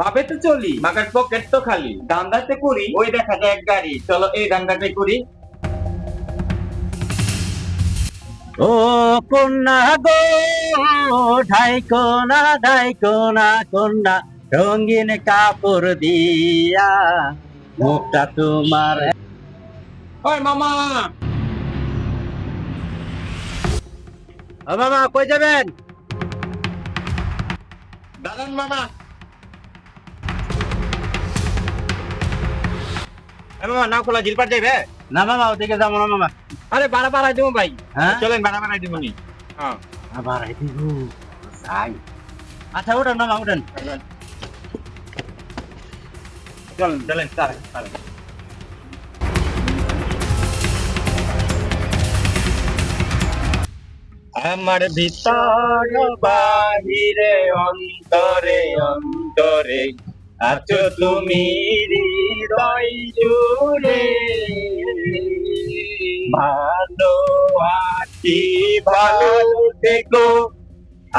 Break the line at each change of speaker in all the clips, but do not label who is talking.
ভাবে তো চলি মাগার পকেট তো খালি। দান্দাতে করি ওই দেখা যায় এক গাড়ি। চলো এই দান্দাটাই করি।
ও কন্যা গো ঢাই কোনা ঢাই কোনা কন্যা রঙিন কাপড় দিয়া মুখটা তোমার
ওই মামা!
ও মামা কই যাবেন?
দাঁড়ান মামা! মামা নাও খোলা জিলপার যাইবে
না মামা ওদিকে যাব না মামা।
আরে বাড়া বাড়াই দেবো ভাই।
হ্যাঁ?
চলেন বাড়া বাড়াই দেবো নি হ্যাঁ।
আবার এই দিব। যাই। আচ্ছা উঠেন মামা উঠেন।
চলেন চলেন চলেন চলেন আমার ভিতর বাহিরে অন্তরে অন্তরে। আছো তুমি হৃদয় জুড়ে। ভালো আছি ভালো থেকো।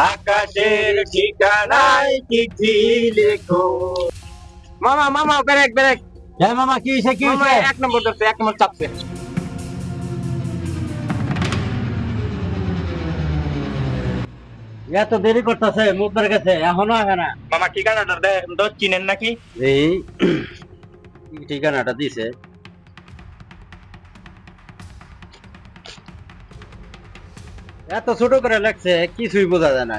আকাশের ঠিকানায় চিঠি লেখো। মামা মামা ব্রেক ব্রেক
হ্যাঁ মামা কি হয়েছে কি হয়েছে?
এক নম্বর ধরছে এক নম্বর চাপছে।
এত দেরি করতেছে মুখের কাছে এখনও আসে না।
মামা ঠিকানাটা দেখেন তো চিনেন নাকি?
এই ঠিকানাটা দিছে? এত ছোট করে লাগছে কিছুই বোঝা যায় না।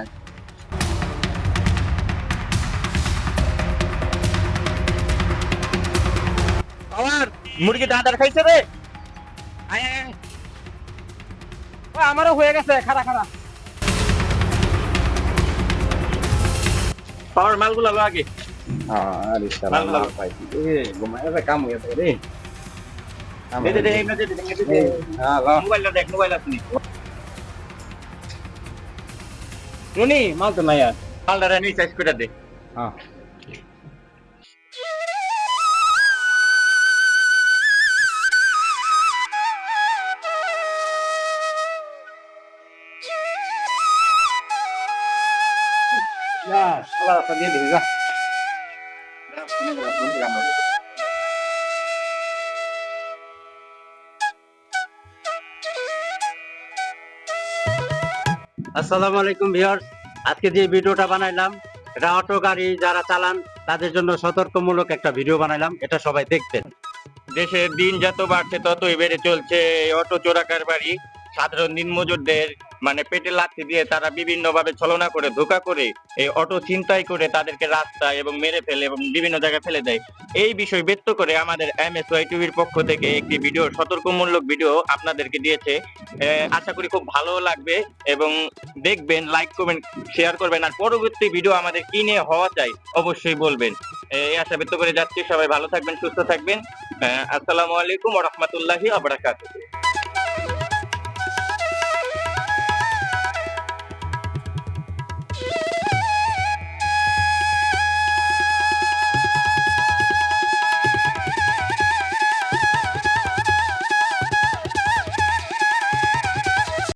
আমার মুরগি দাঁতার খাইছে রে। আয় আয় আয়। ও, আমারও হয়ে গেছে খারা খারা পাওয়ার মালগুলো লো আগে।
আরে
মালগুলো লো।
এ ঘুমায় কাম হয়ে রে।
দে দে দে এমনি দে দে, দে।
হ্যাঁ
মোবাইলটা দেখ মোবাইল আপনি নুনি মাল তো নাই আর। মালটা রে নিয়ে সাইজ করে দে।
হ্যাঁ আসসালামু আলাইকুম ভিউয়ার্স আজকে যে ভিডিওটা বানাইলাম, এটা অটো গাড়ি যারা চালান, তাদের জন্য সতর্কমূলক একটা ভিডিও বানাইলাম। এটা সবাই দেখবেন।
দেশের দিন যত বাড়ছে, ততই বেড়ে চলছে অটো চোরাকার বাড়ি সাধারণ দিনমজুরদের মানে পেটে লাথি দিয়ে তারা বিভিন্ন ভাবে ছলনা করে, ধোকা করে, এই অটো চিন্তাই করে তাদেরকে রাস্তায় এবং মেরে ফেলে এবং বিভিন্ন জায়গায় ফেলে দেয়। এই বিষয় ব্যক্ত করে আমাদের এম এস ওয়াই টিভির পক্ষ থেকে একটি ভিডিও, সতর্কমূলক ভিডিও আপনাদেরকে দিয়েছে। আশা করি খুব ভালো লাগবে এবং দেখবেন লাইক করবেন শেয়ার করবেন। আর পরবর্তী ভিডিও আমাদের কি নিয়ে হওয়া চাই অবশ্যই বলবেন। এই আশা ব্যক্ত করে যাচ্ছি। সবাই ভালো থাকবেন, সুস্থ থাকবেন। আসসালামু আলাইকুম রহমতুল্লাহি আবরাকাত